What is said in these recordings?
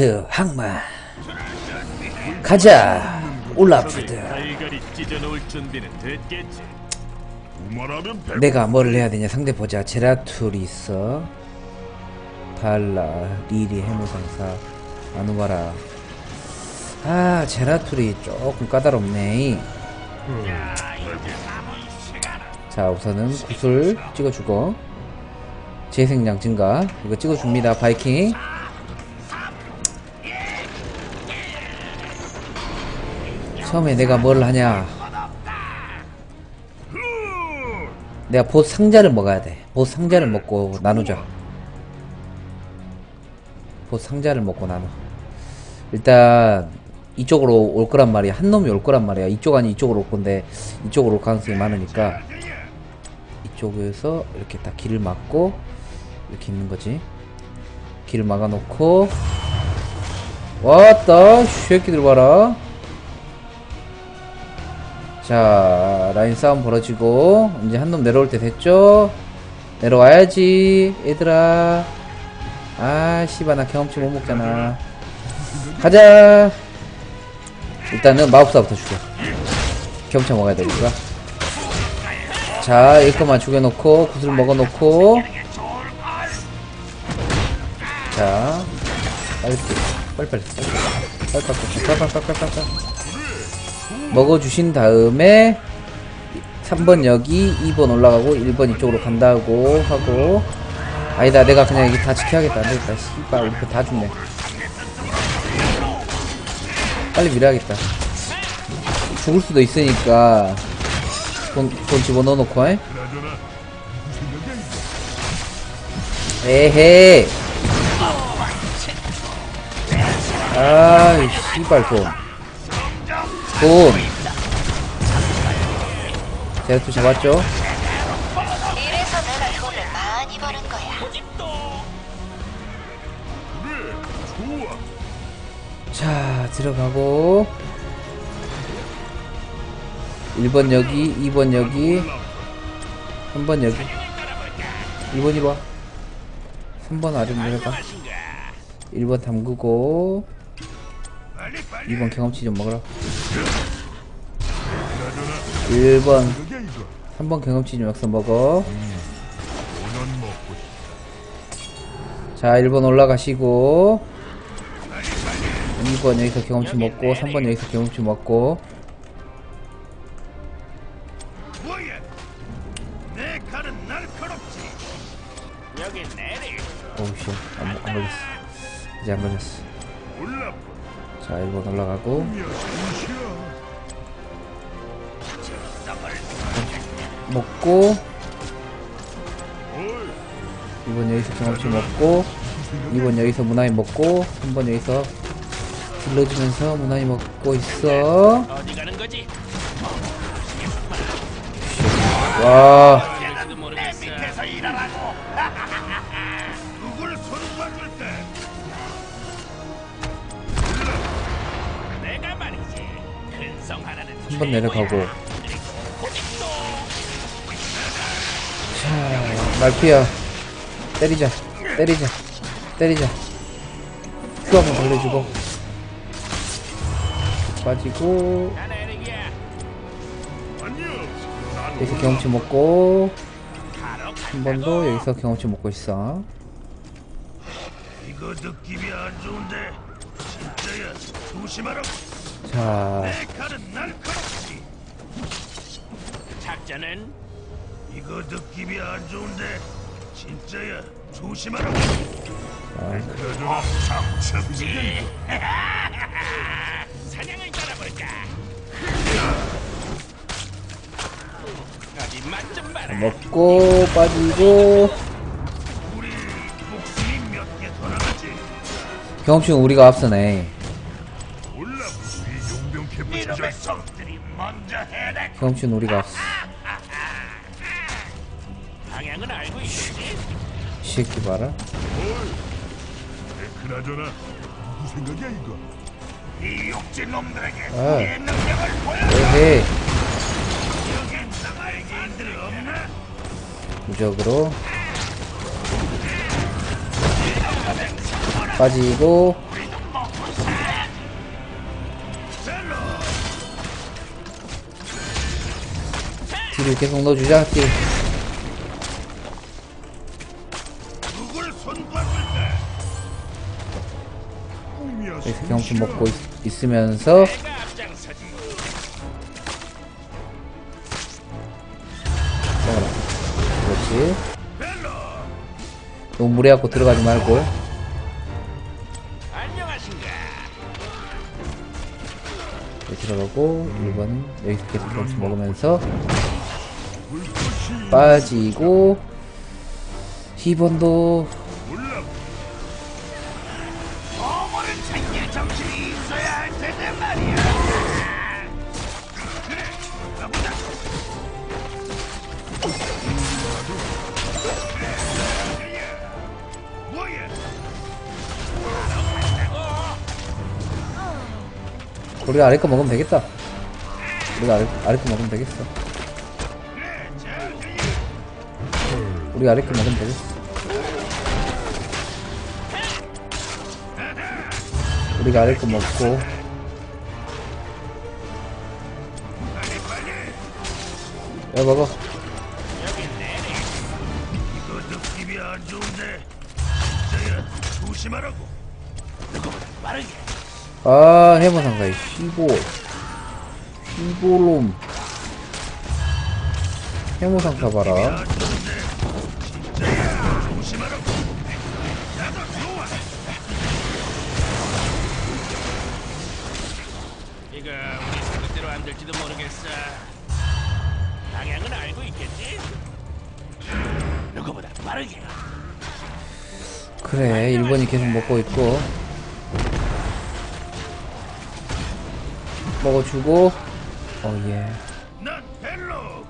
그 항마. 가자 올라프드 내가 뭐를 해야 되냐 상대 보자. 제라툴리스 발라 리리 해무상사 아누바라. 아 제라툴이 조금 까다롭네. 자 우선은 구슬 찍어주고. 재생량 증가. 이거 찍어줍니다 바이킹 처음에 내가 뭘 하냐? 내가 보스 상자를 먹어야 돼. 보스 상자를 먹고 나누자. 보스 상자를 먹고 나눠. 일단 이쪽으로 올 거란 말이야. 한 놈이 올 거란 말이야. 이쪽 아니 이쪽으로 올 건데 이쪽으로 올 가능성이 많으니까 이쪽에서 이렇게 딱 길을 막고 이렇게 있는 거지. 길을 막아 놓고. 왔다 쉐끼들 봐라 자 라인 싸움 벌어지고 이제 한 놈 내려올 때 됐죠? 내려와야지 얘들아. 아 씨발 나 경험치 못 먹잖아. 가자. 일단은 마법사부터 죽여. 경험치 먹어야 되니까. 자 이거만 죽여놓고 구슬 먹어놓고. 자 빨리 빨리. 빨리 빨리 빨리 빨리 빨리 빨리 빨리 빨리 먹어주신 다음에 3번 여기 2번 올라가고 1번 이쪽으로 간다고 하고. 아니다 내가 그냥 여기 다 지켜야겠다. 안되겠다. 씨발 우리 다 죽네. 빨리 밀어야겠다. 죽을 수도 있으니까 돈, 돈 집어넣어 놓고 에? 에헤! 아이 씨발 돈 돈 제가 또 잡았죠? 이래서 내가 돈을 많이 버는 거야. 자 들어가고. 1번 여기 2번 여기. 3번 여기. 1번 이리 와 3번 아래 내려가. 1번 담그고. 2번 경험치 좀 먹어라 1번. 3번 경험치 좀 여기서 먹어. 자 1번 올라가시고. 2번 여기서 경험치 먹고 3번 여기서 경험치 먹고. 오우씨. 안, 안 걸렸어. 이제 안 걸렸어 자 1번 올라가고. 먹고. 2번 여기서 경험치 먹고. 2번 여기서 문화이 먹고. 3번 여기서 불러주면서 문화이 먹고 있어? 와 한 번 내려가고. 자 말피야. 때리자. 때리자. 때리자. 큐 한번 돌려주고. 빠지고. 여기서 경험치 먹고. 한 번 더 여기서 경험치 먹고 있어. 이거 느낌이 안 좋은데. 진짜야. 조심하라 자 작전은 이거 느낌이 안 좋은데 진짜야. 조심하라 아, 그러나 참첩지 사냥을 따라볼까? 어디 맛좀 봐라. 먹고 빠지고. 우리 목숨이 몇개더 남았지? 경험치는 우리가 앞서네. 경험치는 우리가 앞서 새끼 봐라. 그나저나 무슨 생각이야 이거? 이 욕진 놈들에게 아. 내 능력을 보여. 무적으로 빠지고 뒤를 계속 넣어주자 뒤를. 여기서 경품 먹고 있, 으면서. 먹어라 그렇지. 너무 무리하고 들어가지 말고. 여기 들어가고 1번은 여기서 계속 경품 먹으면서 빠지고 2번도 우리가 아래 거 먹으면 되겠다. 우리가 아래, 아래 거 먹으면 되겠어. 우리가 아래 거 먹으면 되겠어. 우리가 아래 거 먹고. 야 먹어 아 해머 상가 봐라 이거 우리 생각대로 안 될지도 모르겠어. 방향은 알고 있겠지? 누구보다 빠르게. 그래 1번이 계속 먹고 있고 먹어주고 어예. 난 벨로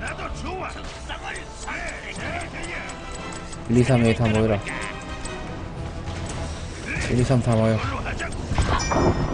나도 좋아 쌍을 사야 1, 2, 3에 다 모여라. 1, 2, 3 다 모여.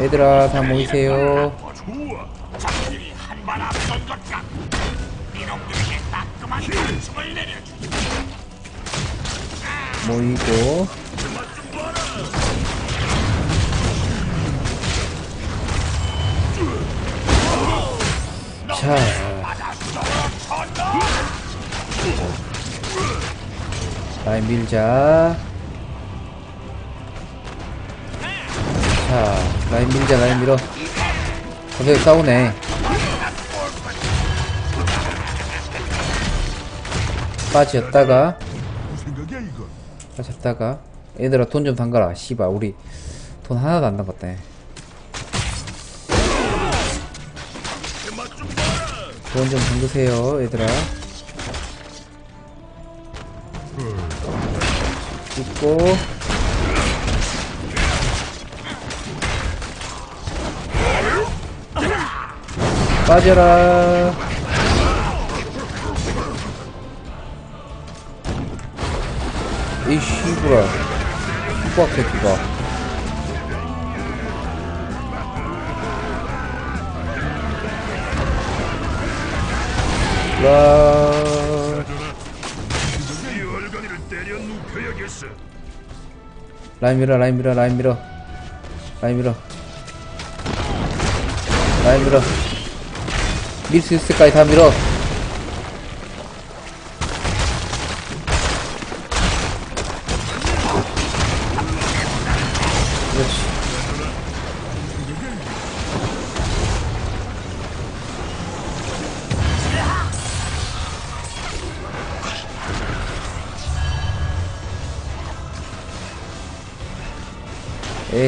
얘들아 다 모이세요. 적 자 라인 밀자. 자 라인 밀자 라인 밀어. 갑자기 싸우네. 빠졌다가. 빠졌다가. 얘들아 돈 좀 담가라. 씨발 우리 돈 하나도 안 담갔대 돈좀 담그세요 얘들아. 찍고. 빠져라. 이 씨부라. 후박 새끼가 라. 라인 밀어 라인 밀어 라인 밀어. 라인 밀어. 라인 밀어. 밀수 있을까지 다 밀어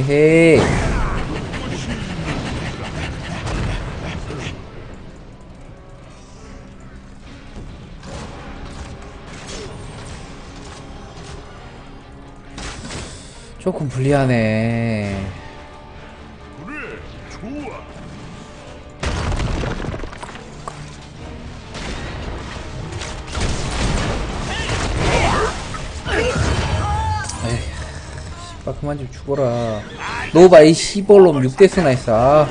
에헤이 조금 불리하네 그만 좀 죽어라. 노바 이 시벌놈 6대스나 했어. 아.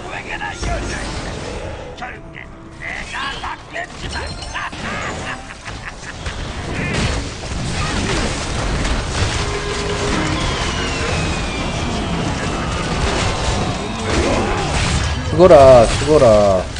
죽어라 죽어라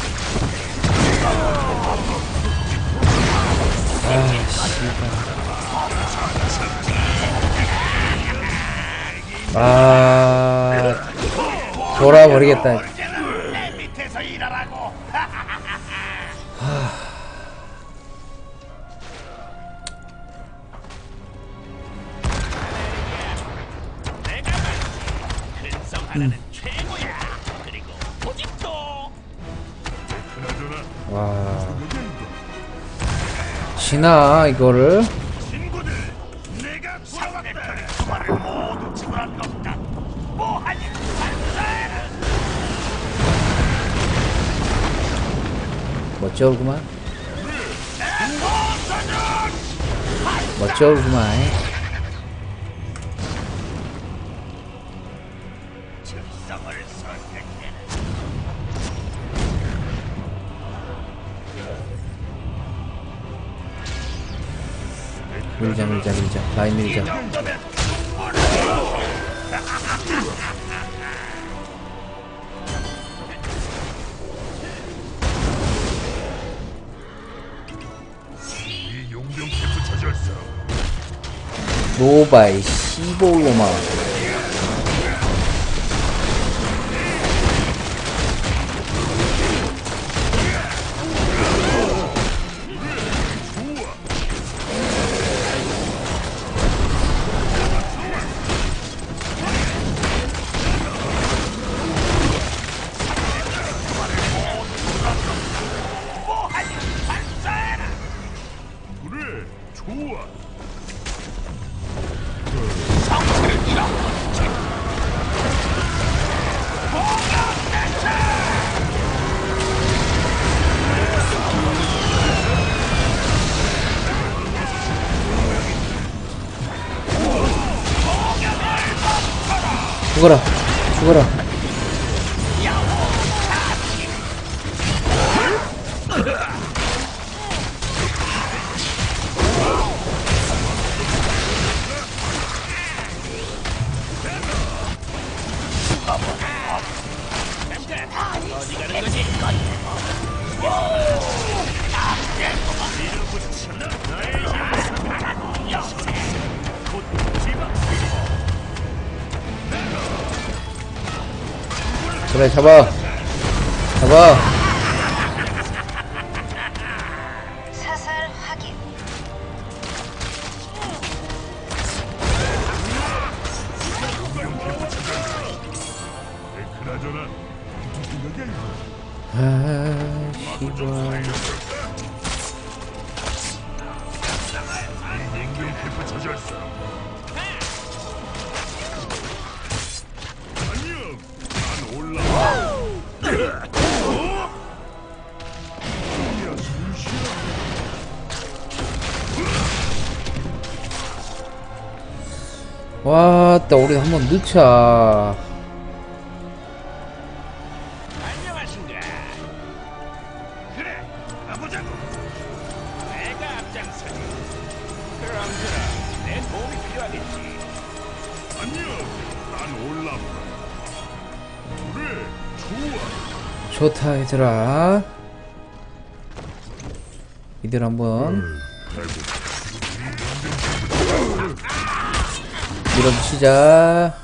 그나저나 와. 지나 이거를 멋져오구만. 멋져오구만. 밀자 밀자 밀자. 라인 밀자 노바이 시볼로 그래 잡아. 잡아 난 올라. 그래, 좋아. 좋다 얘들아. 이들 한번 밀어붙이자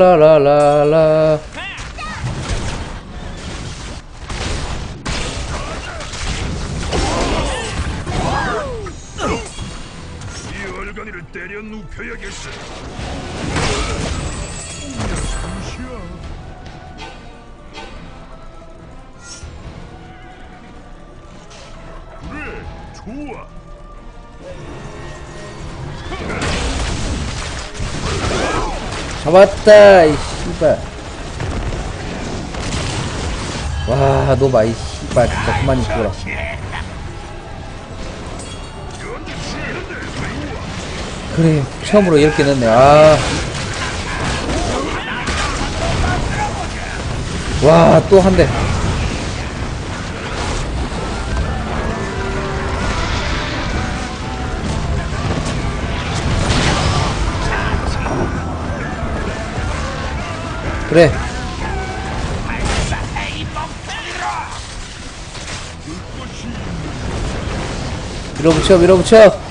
라라라라라라라 이 얼간이를 때려 눕혀야겠어. 좋아. 잡았다 이 씨발. 와 노바 이 씨발. 진짜 그만 죽어라 그래 처음으로 이렇게 넣네. 아. 아와또 한 대 그래. 밀어붙여 밀어붙여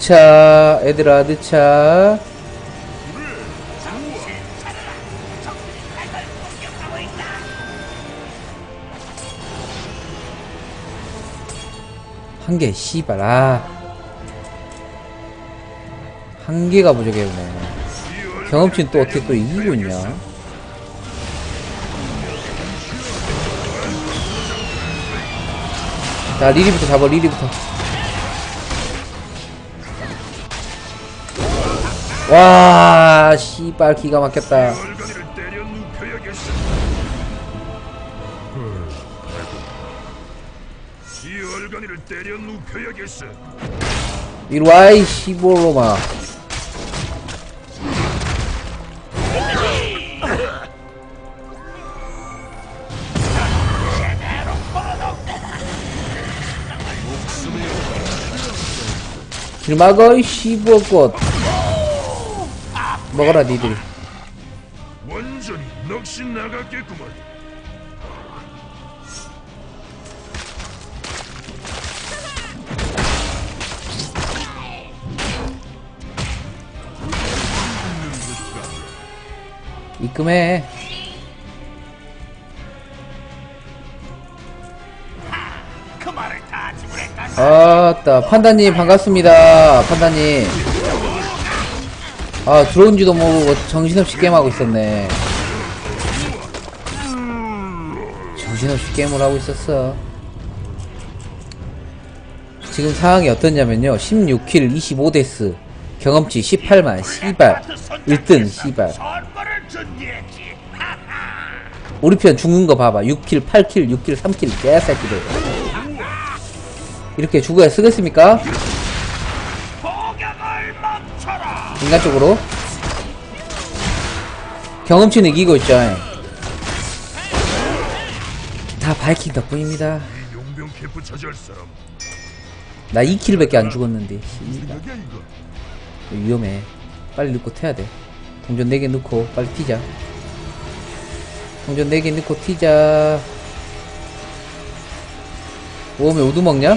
늦차 애들아 늦차. 한개 씨발 아. 한 개가 부족해네 경험치는 또 어떻게 또 이기고 있냐? 자 리리부터 잡아 리리부터 와 씨발 기가 막혔다 눕혀야겠어. 이 시볼로마 길 막어 이 시볼꽃 먹어라 니들이 완전히 넋이 나갔겠구만. 입금해 그 말을 다 지불했다. 아따 판다님 반갑습니다 판다님 아 들어온지도 모르고 정신없이 게임하고 있었네. 정신없이 게임을 하고 있었어. 지금 상황이 어떠냐면요. 16킬 25데스. 경험치 18만 씨발. 1등 씨발. 선물을 준비했지. 우리 편 죽는 거 봐봐. 6킬 8킬 6킬 3킬 개새끼들. 이렇게 죽어야 쓰겠습니까? 인간적으로 경험치는 이기고 있죠 다 바이킹 덕분입니다. 나 2킬밖에 안 죽었는데. 위험해 빨리 넣고 태야 돼 동전 4개 넣고 빨리 튀자 동전 4개 넣고 튀자 오면 우두 먹냐?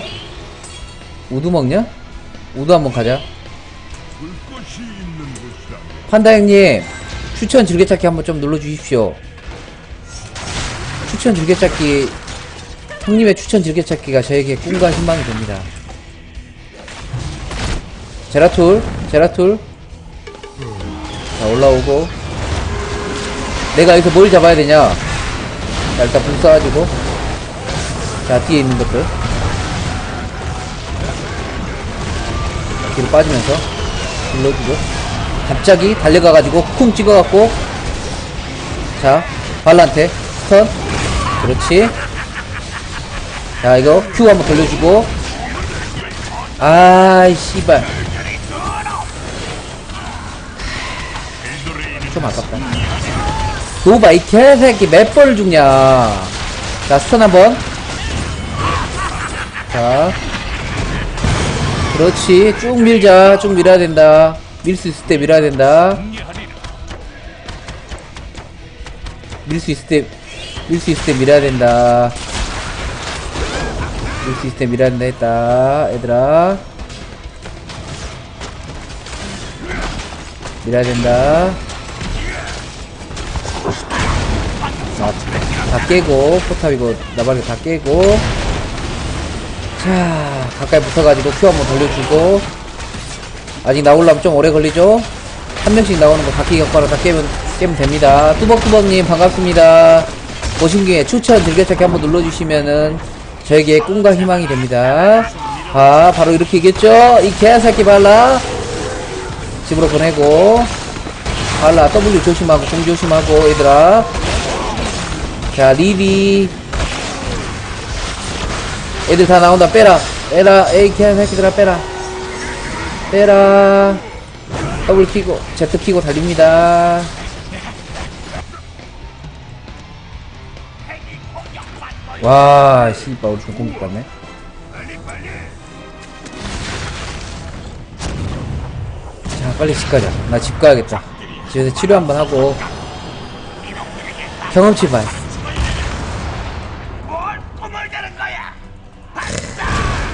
우두 먹냐? 우두 한번 가자. 판다 형님 추천 즐겨찾기 한번 좀 눌러주십시오. 추천 즐겨찾기 형님의 추천 즐겨찾기가 저에게 꿈과 희망이 됩니다. 제라툴 제라툴. 자 올라오고. 내가 여기서 뭘 잡아야 되냐? 자 일단 불 쏴가지고. 자 뒤에 있는 것들. 뒤로 빠지면서 눌러주고. 갑자기 달려가가지고 쿵 찍어갖고. 자 발란테 스턴. 그렇지. 자 이거 큐 한번 돌려주고. 아이 씨발. 좀 아깝다. 노바 이 개새끼 몇 번을 죽냐. 자 스턴 한번. 자 그렇지 쭉 밀자 쭉 밀어야 된다 밀 수 있을 때 밀어야 된다. 밀 수 있을 때, 밀 수 있을 때 밀어야 된다. 밀 수 있을 때 밀어야 된다 했다. 얘들아. 밀어야 된다. 자, 다 깨고, 포탑 이거 나발이 다 깨고. 자, 가까이 붙어가지고 큐 한번 돌려주고. 아직 나오려면 좀 오래 걸리죠? 한 명씩 나오는 거 바퀴 격파로 다 깨면, 깨면 됩니다. 뚜벅뚜벅님 반갑습니다. 보신 김에 추천 즐겨찾기 한번 눌러주시면은 저에게 꿈과 희망이 됩니다. 아, 바로 이렇게 이겼죠? 이 개새끼 발라. 집으로 보내고. 발라, W 조심하고, 공 조심하고, 얘들아. 자, 리리. 애들 다 나온다, 빼라. 빼라, 에이, 개새끼들아, 빼라. 빼라. 더블 키고, Z 키고 달립니다. 와, 씨발, 우리 좀 공격 받네. 자, 빨리 집 가자. 나 집 가야겠다. 집에서 치료 한번 하고. 경험치 봐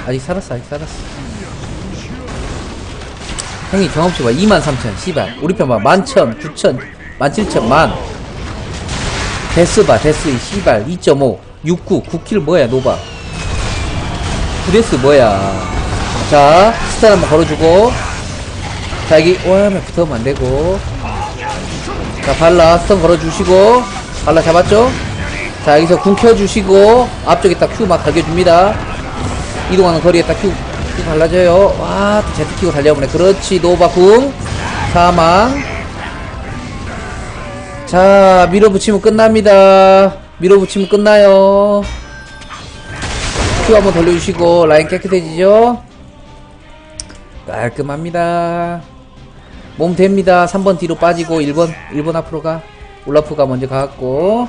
아직 살았어, 아직 살았어. 형이 경험치 봐. 23,000, 씨발. 우리 편 봐. 11,000, 9,000, 17,000, 만. 데스 봐, 데스, 이 씨발. 2.5, 69, 9킬 뭐야, 노바. 구데스 뭐야. 자, 스탄 한번 걸어주고. 자, 여기, 오야면 붙으면 안 되고. 자, 발라, 스턴 걸어주시고. 발라 잡았죠? 자, 여기서 궁 켜주시고. 앞쪽에 딱 큐 막 달겨줍니다. 이동하는 거리에 딱 큐, 큐 발라줘요. 와, 또 제트 키고 달려보네. 그렇지, 노바궁. 사망. 자, 밀어붙이면 끝납니다. 밀어붙이면 끝나요. 큐 한번 돌려주시고, 라인 깨끗해지죠? 깔끔합니다. 몸 됩니다. 3번 뒤로 빠지고, 1번, 1번 앞으로 가. 울라프가 먼저 가갖고,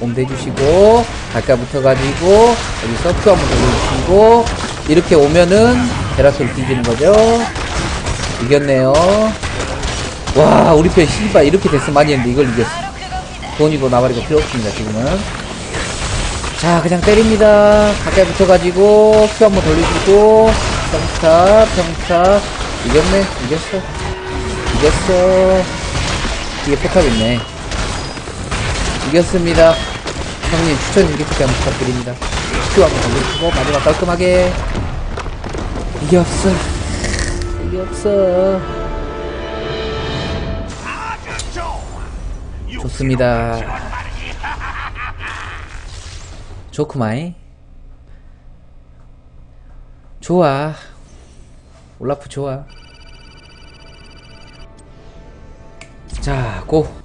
몸 대주시고, 가까이 붙어가지고, 여기서 큐 한번 돌려주시고, 이렇게 오면은, 베라솔 뒤지는 거죠. 이겼네요. 와, 우리 편 씨발 이렇게 됐으면 많이 했는데 이걸 이겼어. 돈이고 나발이고 필요 없습니다, 지금은. 자, 그냥 때립니다. 가까이 붙어가지고, 큐 한번 돌려주고, 평타, 평타. 이겼네, 이겼어. 이겼어. 뒤에 포탑 있네. 이겼습니다. 형님, 추천 인기투표 한번 부탁드립니다. 큐 한번 돌려주고, 마지막 깔끔하게. 이겼어. 이겼어. 아주 좋아. 좋습니다. 좋구마이. 좋아. 올라프 좋아. 자, 고.